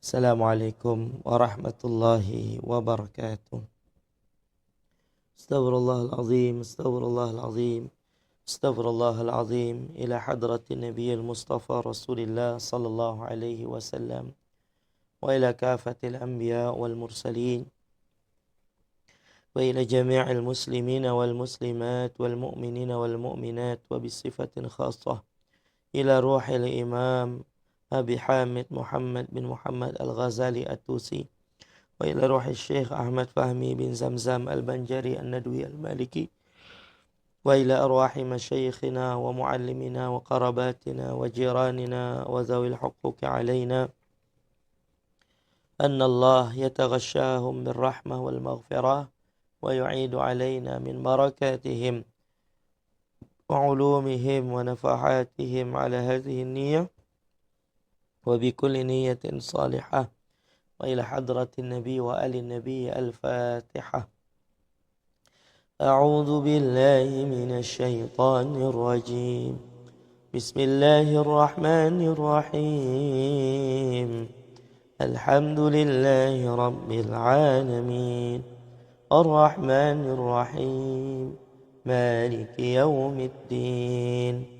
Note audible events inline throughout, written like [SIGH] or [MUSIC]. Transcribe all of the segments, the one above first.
السلام عليكم ورحمة الله وبركاته. استغفر الله العظيم استغفر الله العظيم استغفر الله العظيم إلى حضرة النبي المصطفى رسول الله صلى الله عليه وسلم وإلى كافة الأنبياء والمرسلين وإلى جميع المسلمين والمسلمات والمؤمنين والمؤمنات وبصفة خاصة إلى روح الإمام أبي حامد محمد بن محمد الغزالي التوسي وإلى روح الشيخ أحمد فهمي بن زمزم البنجري الندوي المالكي وإلى أرواح مشايخنا ومعلمنا وقرباتنا وجيراننا وذوي الحقوق علينا أن الله يتغشاهم بالرحمة والمغفرة ويعيد علينا من بركاتهم وعلومهم ونفحاتهم على هذه النية. وبكل نية صالحة وإلى حضرة النبي وآل النبي الفاتحة. أعوذ بالله من الشيطان الرجيم. بسم الله الرحمن الرحيم. الحمد لله رب العالمين. الرحمن الرحيم. مالك يوم الدين.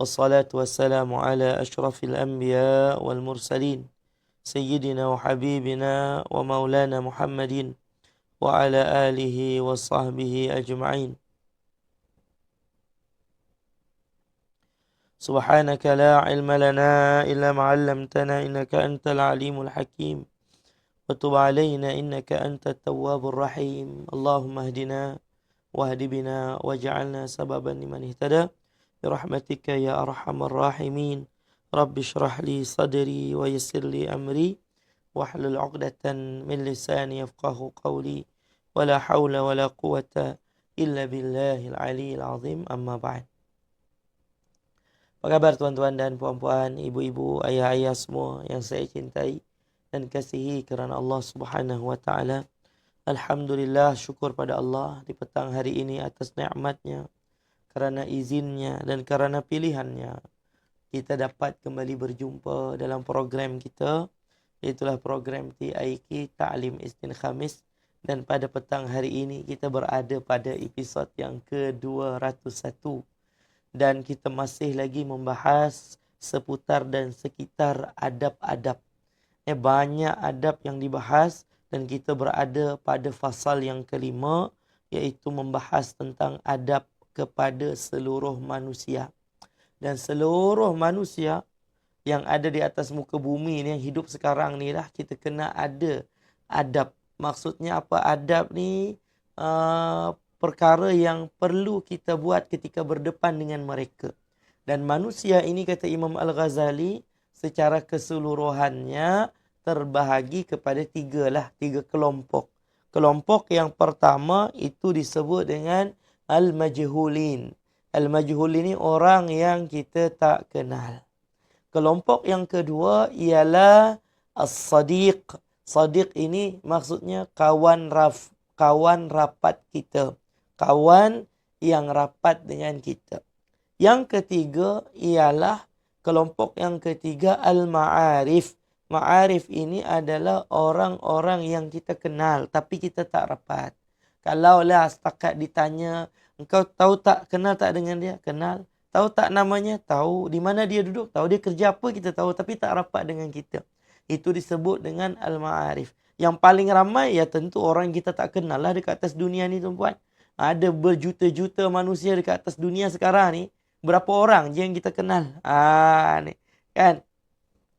والصلاة والسلام على أشرف الأنبياء والمرسلين سيدنا وحبيبنا ومولانا محمد وعلى آله وصحبه أجمعين. سبحانك لا علم لنا إلا ما علمتنا إنك أنت العليم الحكيم. وتب علينا إنك أنت التواب الرحيم. اللهم اهدنا واهد بنا واجعلنا سببا لمن اهتدى. برحمتك يا أرحم الراحمين رب اشرح لي صدري ويسر لي أمري واحلل عقدة من لساني يفقه قولي ولا حول ولا قوة إلا بالله العلي العظيم أما بعد Apa khabar tuan-tuan dan puan-puan, ibu-ibu, ayah-ayah semua yang saya cintai dan kasihi kerana Allah Subhanahu wa taala. Alhamdulillah syukur pada Allah di petang hari ini atas nikmatnya kerana izinnya dan kerana pilihannya kita dapat kembali berjumpa dalam program kita itulah program TIK Ta'lim Istin Khamis dan pada petang hari ini kita berada pada episod yang ke-201 dan kita masih lagi membahas seputar dan sekitar adab-adab. Eh, banyak adab yang dibahas dan kita berada pada fasal yang kelima iaitu membahas tentang adab kepada seluruh manusia. Dan seluruh manusia yang ada di atas muka bumi ni, yang hidup sekarang ni lah, kita kena ada adab. Maksudnya apa adab ni? Uh, perkara yang perlu kita buat ketika berdepan dengan mereka. Dan manusia ini kata Imam Al-Ghazali secara keseluruhannya terbahagi kepada tiga lah, tiga kelompok. Kelompok yang pertama itu disebut dengan Al-Majhulin. Al-Majhul ini orang yang kita tak kenal. Kelompok yang kedua ialah As-Sadiq. Sadiq ini maksudnya kawan raf, kawan rapat kita. Kawan yang rapat dengan kita. Yang ketiga ialah kelompok yang ketiga Al-Ma'arif. Ma'arif ini adalah orang-orang yang kita kenal tapi kita tak rapat. Kalau lah setakat ditanya, engkau tahu tak, kenal tak dengan dia? Kenal. Tahu tak namanya? Tahu. Di mana dia duduk? Tahu dia kerja apa? Kita tahu. Tapi tak rapat dengan kita. Itu disebut dengan Al-Ma'arif. Yang paling ramai ya tentu orang kita tak kenal lah dekat atas dunia ni tuan-puan. Ada berjuta-juta manusia dekat atas dunia sekarang ni. Berapa orang je yang kita kenal? Ah, ni. Kan?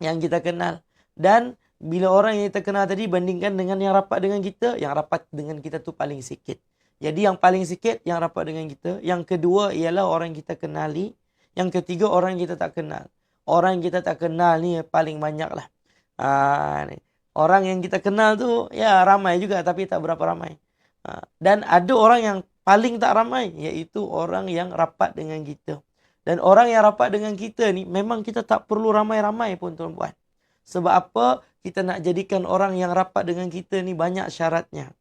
Yang kita kenal. Dan bila orang yang kenal tadi bandingkan dengan yang rapat dengan kita, yang rapat dengan kita tu paling sikit. Jadi yang paling sikit yang rapat dengan kita. Yang kedua ialah orang kita kenali. Yang ketiga orang kita tak kenal. Orang kita tak kenal ni paling banyak lah. Ha, ni. Orang yang kita kenal tu ya ramai juga tapi tak berapa ramai. Ha, dan ada orang yang paling tak ramai iaitu orang yang rapat dengan kita. Dan orang yang rapat dengan kita ni memang kita tak perlu ramai-ramai pun tuan-puan. Sebab apa? Kita nak jadikan orang yang rapat dengan kita ni banyak syaratnya.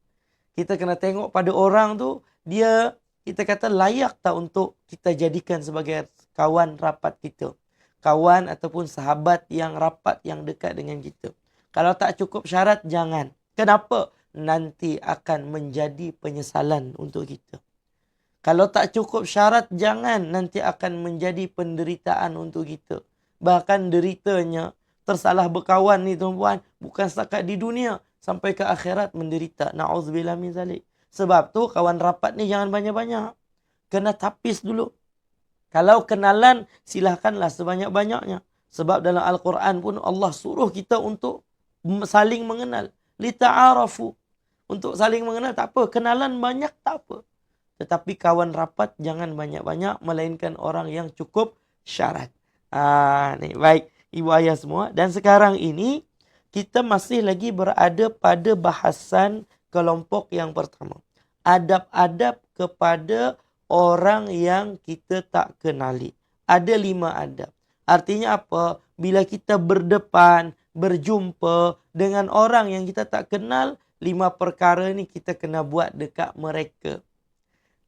Kita kena tengok pada orang tu dia kita kata layak tak untuk kita jadikan sebagai kawan rapat kita. Kawan ataupun sahabat yang rapat yang dekat dengan kita. Kalau tak cukup syarat, jangan. Kenapa? Nanti akan menjadi penyesalan untuk kita. Kalau tak cukup syarat, jangan. Nanti akan menjadi penderitaan untuk kita. Bahkan deritanya, tersalah berkawan ni tuan-puan. Bukan setakat di dunia. Sampai ke akhirat menderita. Na'udzubillah min zalik. Sebab tu kawan rapat ni jangan banyak-banyak. Kena tapis dulu. Kalau kenalan, silahkanlah sebanyak-banyaknya. Sebab dalam Al-Quran pun Allah suruh kita untuk saling mengenal. Lita'arafu. Untuk saling mengenal tak apa. Kenalan banyak tak apa. Tetapi kawan rapat jangan banyak-banyak. Melainkan orang yang cukup syarat. Ah, ni baik. Ibu ayah semua. Dan sekarang ini. Kita masih lagi berada pada bahasan kelompok yang pertama. Adab-adab kepada orang yang kita tak kenali. Ada lima adab. Artinya apa? Bila kita berdepan, berjumpa dengan orang yang kita tak kenal, lima perkara ni kita kena buat dekat mereka.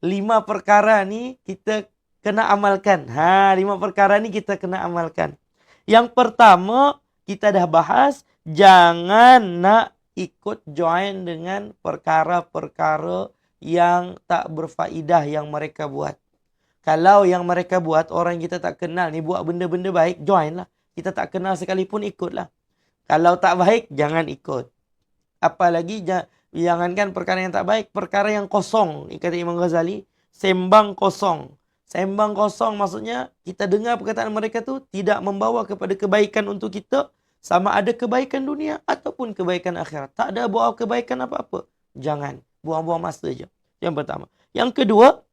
Lima perkara ni kita kena amalkan. Ha, lima perkara ni kita kena amalkan. Yang pertama, kita dah bahas, jangan nak ikut join dengan perkara-perkara yang tak berfaedah yang mereka buat. Kalau yang mereka buat, orang kita tak kenal ni buat benda-benda baik, join lah. Kita tak kenal sekalipun ikutlah. Kalau tak baik, jangan ikut. Apalagi jangankan perkara yang tak baik, perkara yang kosong. Kata Imam Ghazali, sembang kosong. Sembang kosong maksudnya kita dengar perkataan mereka tu tidak membawa kepada kebaikan untuk kita sama ada kebaikan dunia ataupun kebaikan akhirat. Tak ada bawa kebaikan apa-apa. Jangan. Buang-buang masa je. Yang pertama. Yang kedua,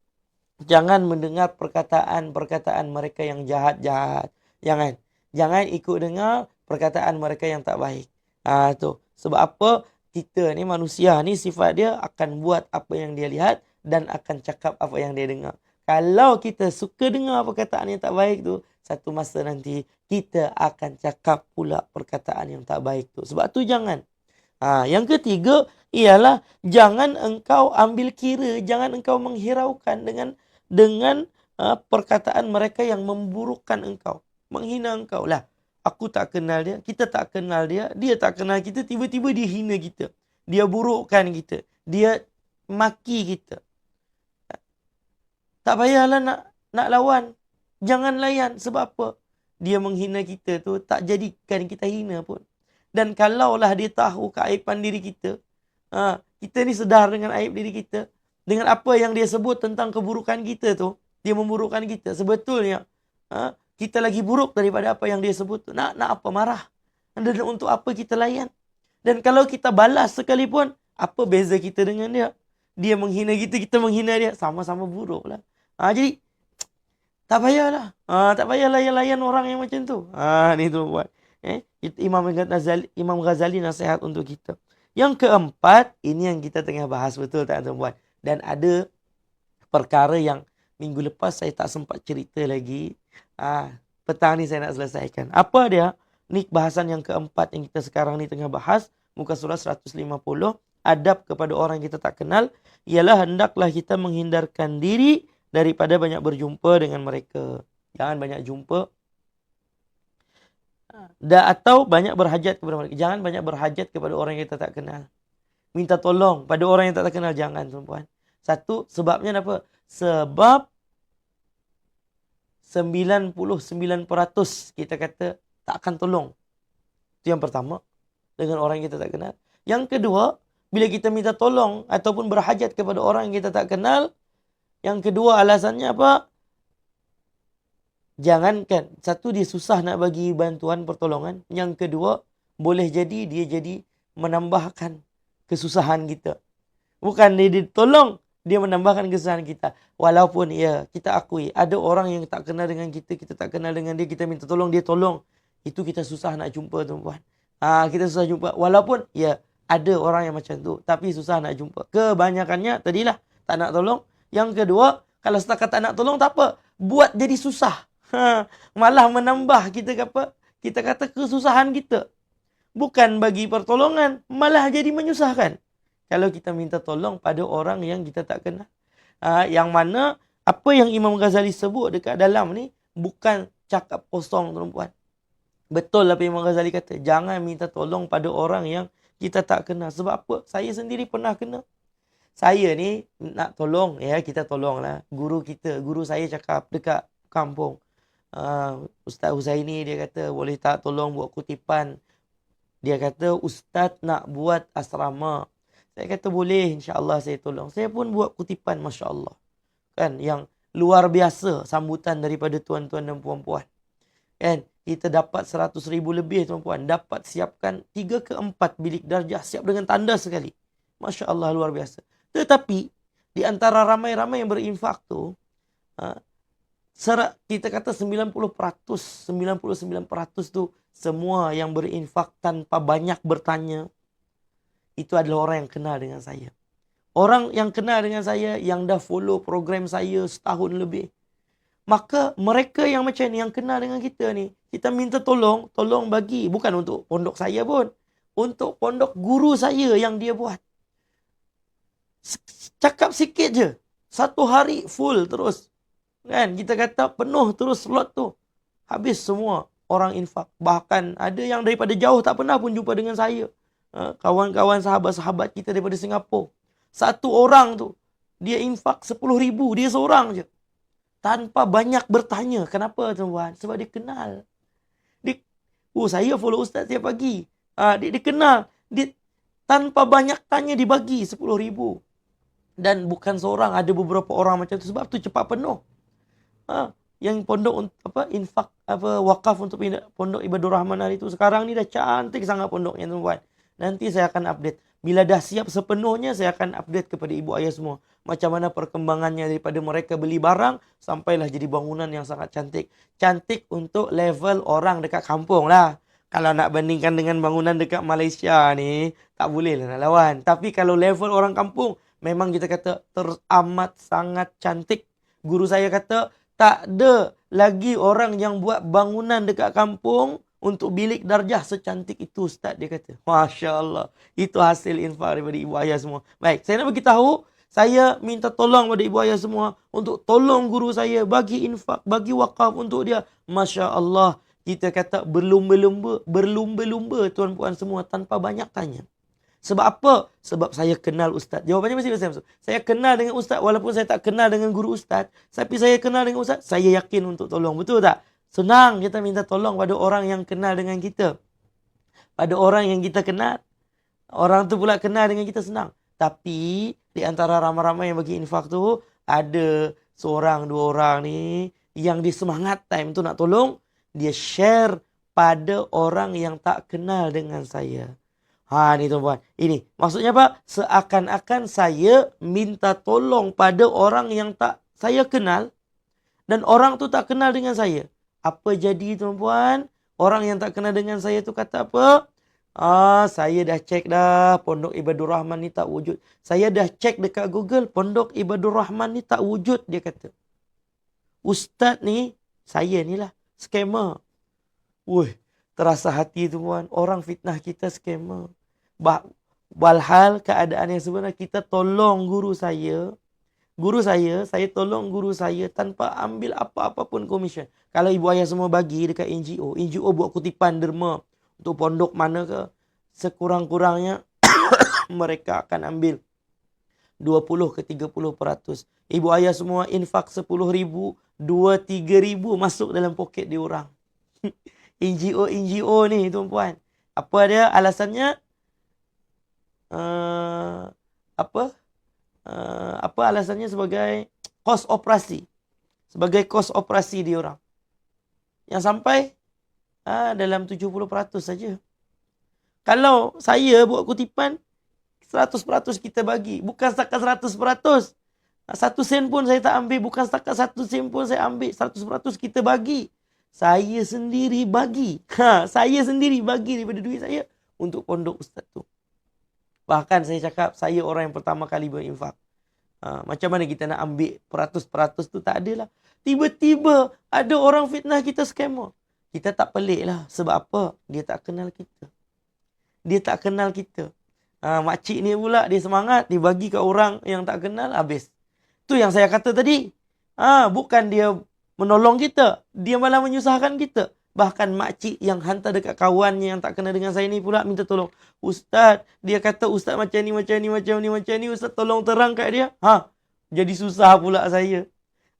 jangan mendengar perkataan-perkataan mereka yang jahat-jahat. Jangan. Jangan ikut dengar perkataan mereka yang tak baik. Ah ha, tu. Sebab apa? Kita ni manusia ni sifat dia akan buat apa yang dia lihat dan akan cakap apa yang dia dengar. Kalau kita suka dengar perkataan yang tak baik tu, satu masa nanti kita akan cakap pula perkataan yang tak baik tu. Sebab tu jangan. Ha, yang ketiga ialah jangan engkau ambil kira, jangan engkau menghiraukan dengan dengan uh, perkataan mereka yang memburukkan engkau, menghina engkau lah aku tak kenal dia, kita tak kenal dia, dia tak kenal kita, tiba-tiba dia hina kita. Dia burukkan kita. Dia maki kita. Tak payahlah nak nak lawan. Jangan layan. Sebab apa? Dia menghina kita tu tak jadikan kita hina pun. Dan kalaulah dia tahu keaiban diri kita, ha, kita ni sedar dengan aib diri kita, dengan apa yang dia sebut tentang keburukan kita tu, dia memburukkan kita. Sebetulnya, ha, kita lagi buruk daripada apa yang dia sebut. Nak nak apa marah? Dan untuk apa kita layan? Dan kalau kita balas sekalipun, apa beza kita dengan dia? Dia menghina kita, kita menghina dia. Sama-sama buruk lah. Ha, jadi, tak payahlah. Ha, tak payah layan-layan orang yang macam tu. Ha, ni tu buat. Eh, Imam Ghazali, Imam Ghazali nasihat untuk kita. Yang keempat, ini yang kita tengah bahas betul tak tuan-tuan. Dan ada perkara yang minggu lepas saya tak sempat cerita lagi. Ah, petang ni saya nak selesaikan. Apa dia? Ni bahasan yang keempat yang kita sekarang ni tengah bahas. Muka surah 150. Adab kepada orang yang kita tak kenal. Ialah hendaklah kita menghindarkan diri daripada banyak berjumpa dengan mereka. Jangan banyak jumpa. Da, atau banyak berhajat kepada mereka. Jangan banyak berhajat kepada orang yang kita tak kenal. Minta tolong pada orang yang tak kenal. Jangan tuan-puan. Satu, sebabnya apa? Sebab 99% kita kata tak akan tolong. Itu yang pertama. Dengan orang yang kita tak kenal. Yang kedua, bila kita minta tolong ataupun berhajat kepada orang yang kita tak kenal. Yang kedua alasannya apa? Jangankan. Satu, dia susah nak bagi bantuan pertolongan. Yang kedua, boleh jadi dia jadi menambahkan kesusahan kita. Bukan dia ditolong, dia menambahkan kesusahan kita. Walaupun ya kita akui ada orang yang tak kenal dengan kita, kita tak kenal dengan dia, kita minta tolong dia tolong. Itu kita susah nak jumpa tuan-tuan. Ha, kita susah jumpa. Walaupun ya ada orang yang macam tu. Tapi susah nak jumpa. Kebanyakannya tadilah tak nak tolong. Yang kedua, kalau setakat tak nak tolong tak apa. Buat jadi susah. Ha, malah menambah kita apa? Kita kata kesusahan kita. Bukan bagi pertolongan. Malah jadi menyusahkan. Kalau kita minta tolong pada orang yang kita tak kenal. Ha, yang mana apa yang Imam Ghazali sebut dekat dalam ni bukan cakap kosong tuan-puan. Betul apa Imam Ghazali kata. Jangan minta tolong pada orang yang kita tak kenal. Sebab apa? Saya sendiri pernah kena. Saya ni nak tolong. ya Kita tolonglah. Guru kita. Guru saya cakap dekat kampung. Uh, Ustaz Huzaini dia kata boleh tak tolong buat kutipan. Dia kata Ustaz nak buat asrama. Saya kata boleh insyaAllah saya tolong. Saya pun buat kutipan Masya Allah. Kan yang luar biasa sambutan daripada tuan-tuan dan puan-puan. Kan? Kita dapat 100 ribu lebih tuan-puan. Dapat siapkan 3 ke 4 bilik darjah. Siap dengan tanda sekali. Masya Allah luar biasa. Tetapi di antara ramai-ramai yang berinfak tu. Ha, serak, kita kata 90%. 99% tu semua yang berinfak tanpa banyak bertanya. Itu adalah orang yang kenal dengan saya. Orang yang kenal dengan saya yang dah follow program saya setahun lebih. Maka mereka yang macam ni, yang kenal dengan kita ni, kita minta tolong, tolong bagi. Bukan untuk pondok saya pun. Untuk pondok guru saya yang dia buat. Cakap sikit je. Satu hari full terus. Kan? Kita kata penuh terus slot tu. Habis semua orang infak. Bahkan ada yang daripada jauh tak pernah pun jumpa dengan saya. Ha, kawan-kawan sahabat-sahabat kita daripada Singapura. Satu orang tu. Dia infak sepuluh ribu. Dia seorang je tanpa banyak bertanya. Kenapa tuan-tuan? Sebab dia kenal. Dia, oh saya follow ustaz tiap pagi. Ha, dia, dia kenal. Dia, tanpa banyak tanya dibagi 10 ribu. Dan bukan seorang, ada beberapa orang macam tu. Sebab tu cepat penuh. Ha, yang pondok apa infak apa wakaf untuk pondok ibadur rahman hari tu sekarang ni dah cantik sangat pondoknya tuan-tuan. Nanti saya akan update. Bila dah siap sepenuhnya, saya akan update kepada ibu ayah semua. Macam mana perkembangannya daripada mereka beli barang, sampailah jadi bangunan yang sangat cantik. Cantik untuk level orang dekat kampung lah. Kalau nak bandingkan dengan bangunan dekat Malaysia ni, tak boleh lah nak lawan. Tapi kalau level orang kampung, memang kita kata teramat sangat cantik. Guru saya kata, tak ada lagi orang yang buat bangunan dekat kampung untuk bilik darjah secantik itu Ustaz dia kata. Masya Allah. Itu hasil infak daripada ibu ayah semua. Baik, saya nak beritahu. Saya minta tolong pada ibu ayah semua untuk tolong guru saya bagi infak, bagi wakaf untuk dia. Masya Allah. Kita kata berlumba-lumba, berlumba-lumba tuan-puan semua tanpa banyak tanya. Sebab apa? Sebab saya kenal Ustaz. Jawapannya mesti saya Saya kenal dengan Ustaz walaupun saya tak kenal dengan guru Ustaz. Tapi saya kenal dengan Ustaz, saya yakin untuk tolong. Betul tak? Senang kita minta tolong pada orang yang kenal dengan kita. Pada orang yang kita kenal. Orang tu pula kenal dengan kita senang. Tapi di antara ramai-ramai yang bagi infak tu ada seorang dua orang ni yang dia semangat time tu nak tolong. Dia share pada orang yang tak kenal dengan saya. Ha ni tuan-puan. Ini maksudnya apa? Seakan-akan saya minta tolong pada orang yang tak saya kenal dan orang tu tak kenal dengan saya. Apa jadi tuan-puan? Orang yang tak kenal dengan saya tu kata apa? Ah, saya dah cek dah Pondok Ibadur Rahman ni tak wujud. Saya dah cek dekat Google Pondok Ibadur Rahman ni tak wujud dia kata. Ustaz ni saya ni lah scammer. Woi, terasa hati tuan orang fitnah kita. Bah, walhal keadaan yang sebenarnya kita tolong guru saya guru saya, saya tolong guru saya tanpa ambil apa-apa pun komisen. Kalau ibu ayah semua bagi dekat NGO, NGO buat kutipan derma untuk pondok mana ke, sekurang-kurangnya [COUGHS] mereka akan ambil 20 ke 30 peratus. Ibu ayah semua infak 10 ribu, 2, 3 ribu masuk dalam poket dia [LAUGHS] orang. NGO, NGO ni tuan-puan. Apa dia alasannya? Uh, apa? uh, apa alasannya sebagai kos operasi. Sebagai kos operasi dia orang. Yang sampai uh, dalam 70% saja. Kalau saya buat kutipan 100% kita bagi, bukan setakat 100%. Satu sen pun saya tak ambil, bukan setakat satu sen pun saya ambil, 100% kita bagi. Saya sendiri bagi. Ha, saya sendiri bagi daripada duit saya untuk pondok ustaz tu. Bahkan saya cakap saya orang yang pertama kali berinfak. Ha, macam mana kita nak ambil peratus-peratus tu tak adalah. Tiba-tiba ada orang fitnah kita scammer. Kita tak pelik lah. Sebab apa? Dia tak kenal kita. Dia tak kenal kita. Ha, makcik ni pula dia semangat. Dia bagi ke orang yang tak kenal habis. Tu yang saya kata tadi. Ha, bukan dia menolong kita. Dia malah menyusahkan kita. Bahkan makcik yang hantar dekat kawannya yang tak kenal dengan saya ni pula minta tolong. Ustaz, dia kata ustaz macam ni, macam ni, macam ni, macam ni. Ustaz tolong terang kat dia. Ha, jadi susah pula saya.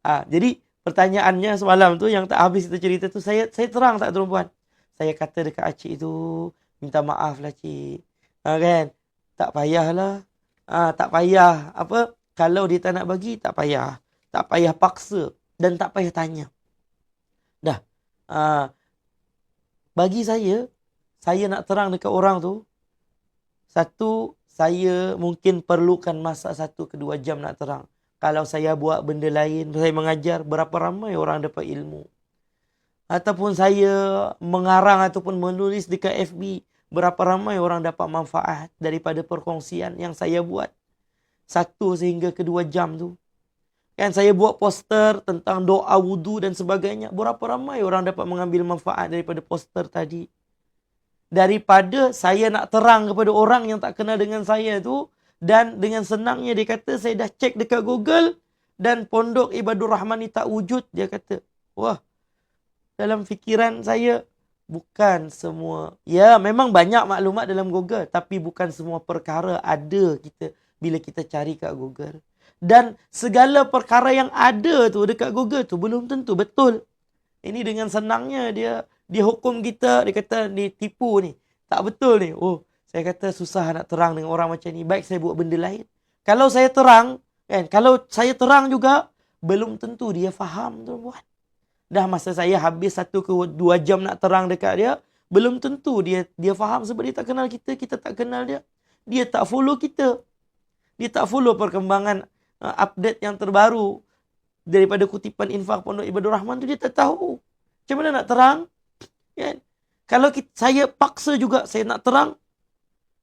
Ha, jadi pertanyaannya semalam tu yang tak habis kita cerita tu. Saya saya terang tak tuan puan? Saya kata dekat acik tu, minta maaf lah cik. Ha, kan? Tak payahlah. Ha, tak payah. Apa? Kalau dia tak nak bagi, tak payah. Tak payah paksa. Dan tak payah tanya. Dah. Ha, bagi saya, saya nak terang dekat orang tu, satu, saya mungkin perlukan masa satu ke dua jam nak terang. Kalau saya buat benda lain, saya mengajar, berapa ramai orang dapat ilmu. Ataupun saya mengarang ataupun menulis dekat FB, berapa ramai orang dapat manfaat daripada perkongsian yang saya buat. Satu sehingga kedua jam tu. Kan saya buat poster tentang doa wudu dan sebagainya. Berapa ramai orang dapat mengambil manfaat daripada poster tadi. Daripada saya nak terang kepada orang yang tak kenal dengan saya tu. Dan dengan senangnya dia kata saya dah cek dekat Google. Dan pondok ibadur rahman ni tak wujud. Dia kata, wah dalam fikiran saya bukan semua. Ya memang banyak maklumat dalam Google. Tapi bukan semua perkara ada kita bila kita cari kat Google dan segala perkara yang ada tu dekat Google tu belum tentu betul. Ini dengan senangnya dia dia hukum kita, dia kata ni tipu ni. Tak betul ni. Oh, saya kata susah nak terang dengan orang macam ni. Baik saya buat benda lain. Kalau saya terang, kan, kalau saya terang juga belum tentu dia faham tuan-puan. Dah masa saya habis satu ke dua jam nak terang dekat dia, belum tentu dia dia faham sebab dia tak kenal kita, kita tak kenal dia. Dia tak follow kita. Dia tak follow perkembangan update yang terbaru daripada kutipan infak Pondok Ibadur Rahman tu dia tak tahu. Macam mana nak terang? Kan? Kalau kita, saya paksa juga saya nak terang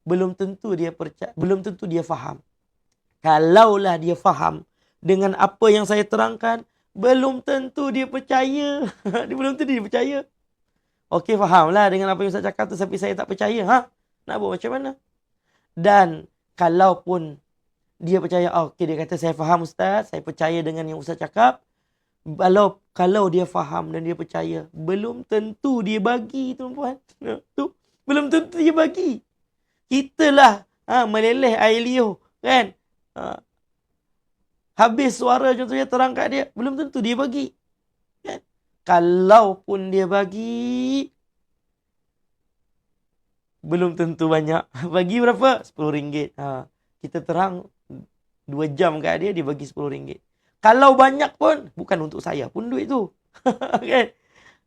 belum tentu dia percaya, belum tentu dia faham. Kalaulah dia faham dengan apa yang saya terangkan, belum tentu dia percaya. [LAUGHS] dia belum tentu dia percaya. Okey, fahamlah dengan apa yang saya cakap tu tapi saya tak percaya. Ha? Nak buat macam mana? Dan kalaupun dia percaya oh, okey dia kata saya faham ustaz. Saya percaya dengan yang ustaz cakap. Kalau kalau dia faham dan dia percaya belum tentu dia bagi tuan-puan. Ya, tu belum tentu dia bagi. Kitalah ha, meleleh air liur kan? Ha, habis suara contohnya terang kat dia belum tentu dia bagi kan? Kalaupun dia bagi belum tentu banyak. [LAUGHS] Bagi berapa? 10 ringgit. Ha. Kita terang Dua jam kat dia, dia bagi RM10. Kalau banyak pun, bukan untuk saya pun duit tu. okay. [LAUGHS]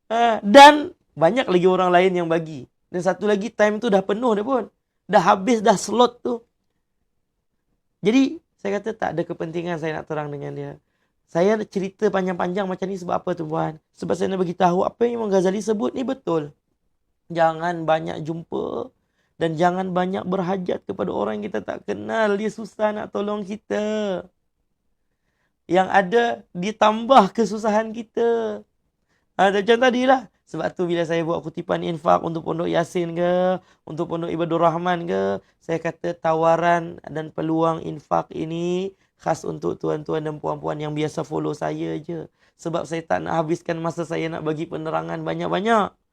Ha, dan banyak lagi orang lain yang bagi. Dan satu lagi, time tu dah penuh dia pun. Dah habis dah slot tu. Jadi, saya kata tak ada kepentingan saya nak terang dengan dia. Saya cerita panjang-panjang macam ni sebab apa tu puan? Sebab saya nak bagi tahu apa yang Imam Ghazali sebut ni betul. Jangan banyak jumpa dan jangan banyak berhajat kepada orang yang kita tak kenal. Dia susah nak tolong kita. Yang ada ditambah kesusahan kita. Ha, macam tadi lah. Sebab tu bila saya buat kutipan infak untuk pondok Yasin ke, untuk pondok Ibadur Rahman ke, saya kata tawaran dan peluang infak ini khas untuk tuan-tuan dan puan-puan yang biasa follow saya je. Sebab saya tak nak habiskan masa saya nak bagi penerangan banyak-banyak.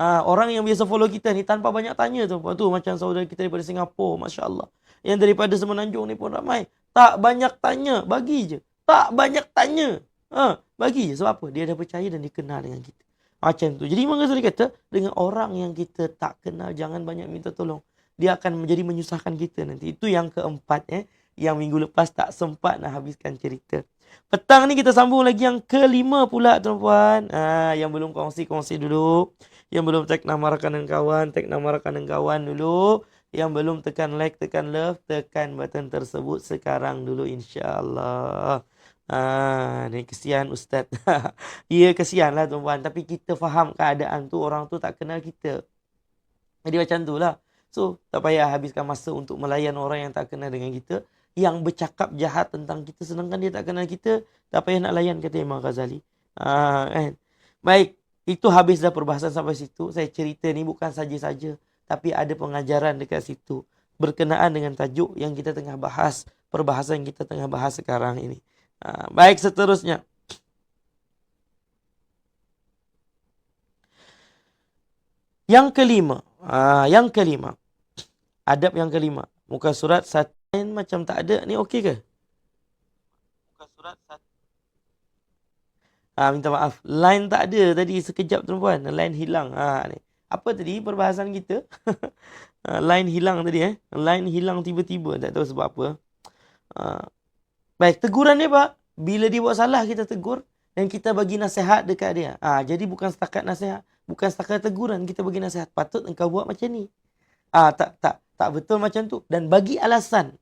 Ha, orang yang biasa follow kita ni tanpa banyak tanya tu. Tu macam saudara kita daripada Singapura. Masya Allah. Yang daripada Semenanjung ni pun ramai. Tak banyak tanya. Bagi je. Tak banyak tanya. Ha, bagi je. Sebab apa? Dia dah percaya dan dia kenal dengan kita. Macam tu. Jadi Imam Ghazali kata, dengan orang yang kita tak kenal, jangan banyak minta tolong. Dia akan menjadi menyusahkan kita nanti. Itu yang keempat. Eh, yang minggu lepas tak sempat nak habiskan cerita. Petang ni kita sambung lagi yang kelima pula tuan-puan. Ha, yang belum kongsi-kongsi dulu. Yang belum tag nama rakan kawan, tag nama rakan kawan dulu. Yang belum tekan like, tekan love, tekan button tersebut sekarang dulu insyaAllah. Ah, ni kesian ustaz. [LAUGHS] ya kesianlah tuan-puan tapi kita faham keadaan tu orang tu tak kenal kita. Jadi macam tu lah. So tak payah habiskan masa untuk melayan orang yang tak kenal dengan kita yang bercakap jahat tentang kita sedangkan dia tak kenal kita tak payah nak layan kata Imam Ghazali. Ah, kan? Baik, itu habis dah perbahasan sampai situ. Saya cerita ni bukan saja-saja tapi ada pengajaran dekat situ berkenaan dengan tajuk yang kita tengah bahas, perbahasan yang kita tengah bahas sekarang ini. Ha, baik seterusnya. Yang kelima. Ha, yang kelima. Adab yang kelima. Muka surat satu macam tak ada. Ni okey ke? Muka surat satu. Ha, minta maaf. Line tak ada tadi sekejap tuan-puan. Line hilang. Ha, ni. Apa tadi perbahasan kita? ha, [LAUGHS] line hilang tadi eh. Line hilang tiba-tiba. Tak tahu sebab apa. Ha, Baik, teguran dia pak. Bila dia buat salah, kita tegur. Dan kita bagi nasihat dekat dia. Ah, jadi bukan setakat nasihat. Bukan setakat teguran. Kita bagi nasihat. Patut engkau buat macam ni. Ah, tak, tak. Tak betul macam tu. Dan bagi alasan.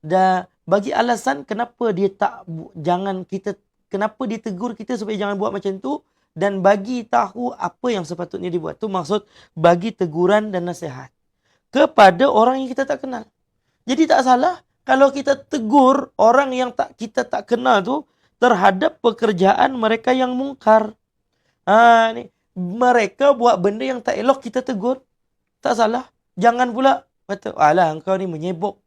Dan bagi alasan kenapa dia tak, jangan kita, kenapa dia tegur kita supaya jangan buat macam tu. Dan bagi tahu apa yang sepatutnya dibuat. Tu maksud bagi teguran dan nasihat. Kepada orang yang kita tak kenal. Jadi tak salah kalau kita tegur orang yang tak kita tak kenal tu terhadap pekerjaan mereka yang mungkar. Ha ni mereka buat benda yang tak elok kita tegur. Tak salah. Jangan pula kata alah engkau ni menyebok.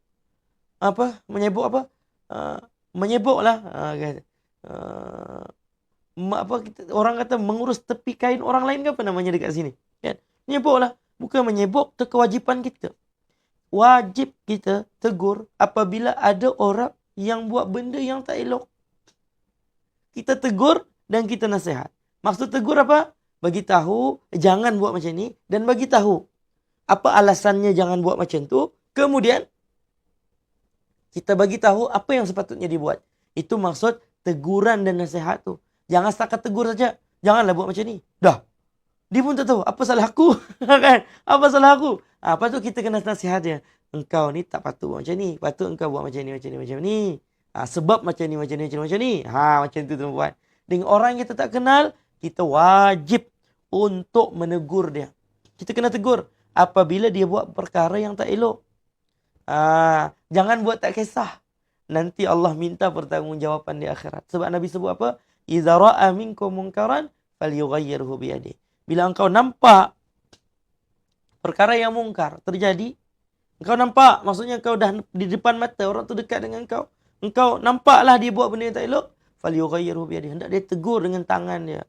Apa? Menyebok apa? Uh, menyeboklah. Ha kata. Uh, apa kita, orang kata mengurus tepi kain orang lain ke apa namanya dekat sini? Kan? Menyeboklah. Bukan menyebok, itu kewajipan kita wajib kita tegur apabila ada orang yang buat benda yang tak elok. Kita tegur dan kita nasihat. Maksud tegur apa? Bagi tahu jangan buat macam ni dan bagi tahu apa alasannya jangan buat macam tu. Kemudian kita bagi tahu apa yang sepatutnya dibuat. Itu maksud teguran dan nasihat tu. Jangan setakat tegur saja. Janganlah buat macam ni. Dah. Dia pun tak tahu apa salah aku. [LAUGHS] kan? Apa salah aku? Ha, lepas tu kita kena nasihat dia. Engkau ni tak patut buat macam ni. Patut engkau buat macam ni, macam ni, macam ni. Ha, sebab macam ni, macam ni, macam ni, macam ni. Ha, macam tu tuan-tuan. Dengan orang yang kita tak kenal, kita wajib untuk menegur dia. Kita kena tegur. Apabila dia buat perkara yang tak elok. Ha, jangan buat tak kisah. Nanti Allah minta pertanggungjawaban di akhirat. Sebab Nabi sebut apa? Iza ra'a minkum munkaran falyughayyirhu biyadihi. Bila engkau nampak perkara yang mungkar terjadi, engkau nampak, maksudnya engkau dah di depan mata orang tu dekat dengan engkau. Engkau nampaklah dia buat benda yang tak elok, falyughayyirhu bi Hendak dia tegur dengan tangan dia.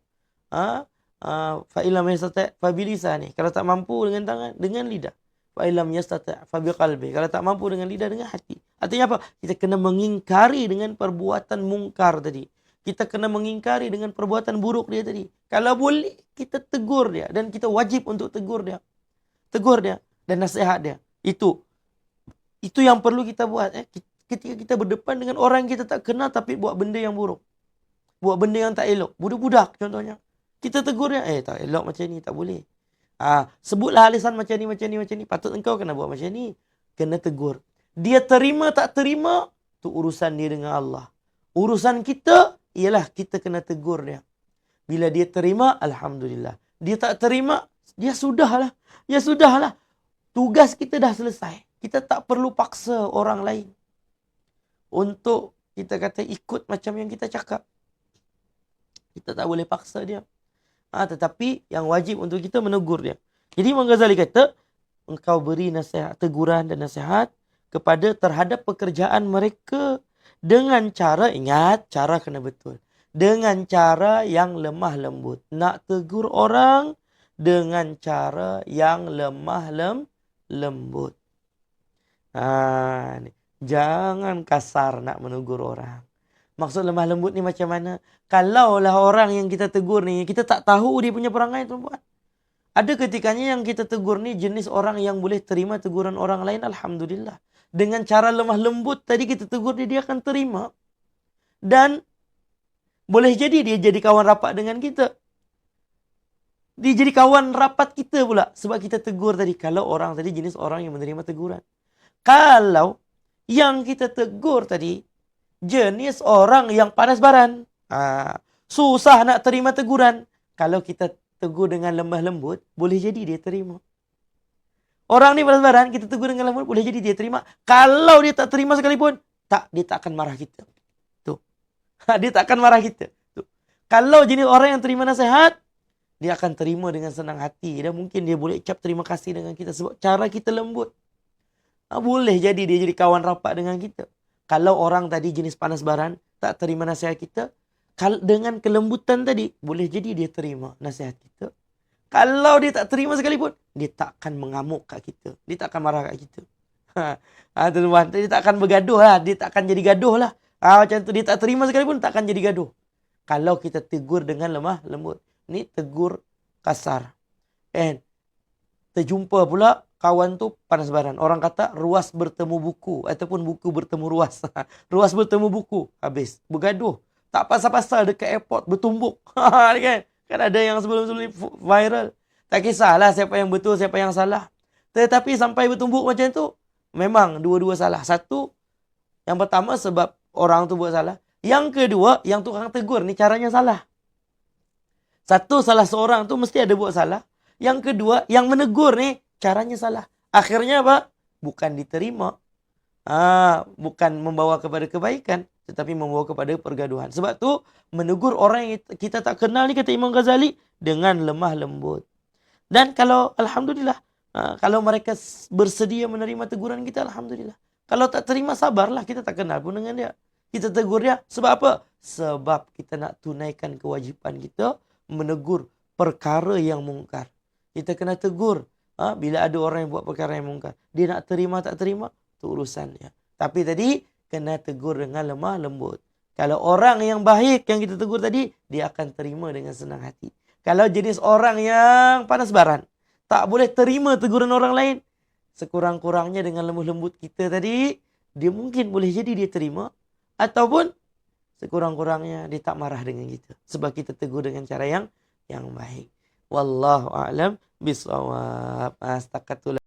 Ha? Uh, fa illam yastati' fa ni. Kalau tak mampu dengan tangan, dengan lidah. Fa illam yastati' fa qalbi. Kalau tak mampu dengan lidah, dengan hati. Artinya apa? Kita kena mengingkari dengan perbuatan mungkar tadi kita kena mengingkari dengan perbuatan buruk dia tadi. Kalau boleh, kita tegur dia. Dan kita wajib untuk tegur dia. Tegur dia dan nasihat dia. Itu. Itu yang perlu kita buat. Eh. Ketika kita berdepan dengan orang yang kita tak kenal tapi buat benda yang buruk. Buat benda yang tak elok. Budak-budak contohnya. Kita tegur dia. Eh tak elok macam ni. Tak boleh. Ah, sebutlah alisan macam ni, macam ni, macam ni. Patut engkau kena buat macam ni. Kena tegur. Dia terima tak terima. tu urusan dia dengan Allah. Urusan kita ialah kita kena tegur dia. Bila dia terima, Alhamdulillah. Dia tak terima, dia sudahlah. Ya sudahlah. Tugas kita dah selesai. Kita tak perlu paksa orang lain. Untuk kita kata ikut macam yang kita cakap. Kita tak boleh paksa dia. Ha, tetapi yang wajib untuk kita menegur dia. Jadi Imam Ghazali kata, engkau beri nasihat, teguran dan nasihat kepada terhadap pekerjaan mereka dengan cara, ingat, cara kena betul. Dengan cara yang lemah lembut. Nak tegur orang dengan cara yang lemah lem, lembut. Ha, ni. Jangan kasar nak menegur orang. Maksud lemah lembut ni macam mana? Kalaulah orang yang kita tegur ni, kita tak tahu dia punya perangai tuan-puan. Ada ketikanya yang kita tegur ni jenis orang yang boleh terima teguran orang lain. Alhamdulillah dengan cara lemah lembut tadi kita tegur dia, dia akan terima. Dan boleh jadi dia jadi kawan rapat dengan kita. Dia jadi kawan rapat kita pula. Sebab kita tegur tadi. Kalau orang tadi jenis orang yang menerima teguran. Kalau yang kita tegur tadi jenis orang yang panas baran. Ha, susah nak terima teguran. Kalau kita tegur dengan lemah lembut, boleh jadi dia terima. Orang ni panas baran, kita tegur dengan lembut, boleh jadi dia terima. Kalau dia tak terima sekalipun, tak, dia tak akan marah kita. Tuh. dia tak akan marah kita. Tuh. Kalau jenis orang yang terima nasihat, dia akan terima dengan senang hati dan mungkin dia boleh ucap terima kasih dengan kita sebab cara kita lembut. Ha, boleh jadi dia jadi kawan rapat dengan kita. Kalau orang tadi jenis panas baran tak terima nasihat kita, dengan kelembutan tadi boleh jadi dia terima nasihat kita. Kalau dia tak terima sekalipun, dia tak akan mengamuk kat kita. Dia tak akan marah kat kita. Ha, ha tuan dia tak akan bergaduh lah. Dia tak akan jadi gaduh lah. Ha, macam tu, dia tak terima sekalipun, tak akan jadi gaduh. Kalau kita tegur dengan lemah lembut ni tegur kasar. And terjumpa pula kawan tu panas baran. Orang kata ruas bertemu buku ataupun buku bertemu ruas. [LAUGHS] ruas bertemu buku habis bergaduh. Tak pasal-pasal dekat airport bertumbuk. [LAUGHS] kan? Kan ada yang sebelum-sebelum viral. Tak kisahlah siapa yang betul, siapa yang salah. Tetapi sampai bertumbuk macam tu, memang dua-dua salah. Satu, yang pertama sebab orang tu buat salah. Yang kedua, yang tukang tegur ni caranya salah. Satu salah seorang tu mesti ada buat salah. Yang kedua, yang menegur ni caranya salah. Akhirnya apa? Bukan diterima. Ah, bukan membawa kepada kebaikan, tetapi membawa kepada pergaduhan. Sebab tu menegur orang yang kita tak kenal ni kata Imam Ghazali dengan lemah lembut. Dan kalau alhamdulillah, ah, kalau mereka bersedia menerima teguran kita alhamdulillah. Kalau tak terima sabarlah, kita tak kenal pun dengan dia. Kita tegur dia sebab apa? Sebab kita nak tunaikan kewajipan kita menegur perkara yang mungkar. Kita kena tegur ha, bila ada orang yang buat perkara yang mungkar. Dia nak terima tak terima, itu urusannya. Tapi tadi, kena tegur dengan lemah lembut. Kalau orang yang baik yang kita tegur tadi, dia akan terima dengan senang hati. Kalau jenis orang yang panas baran, tak boleh terima teguran orang lain, sekurang-kurangnya dengan lemah lembut kita tadi, dia mungkin boleh jadi dia terima. Ataupun sekurang-kurangnya dia tak marah dengan kita sebab kita tegur dengan cara yang yang baik wallahu a'lam bisawab astagfirullah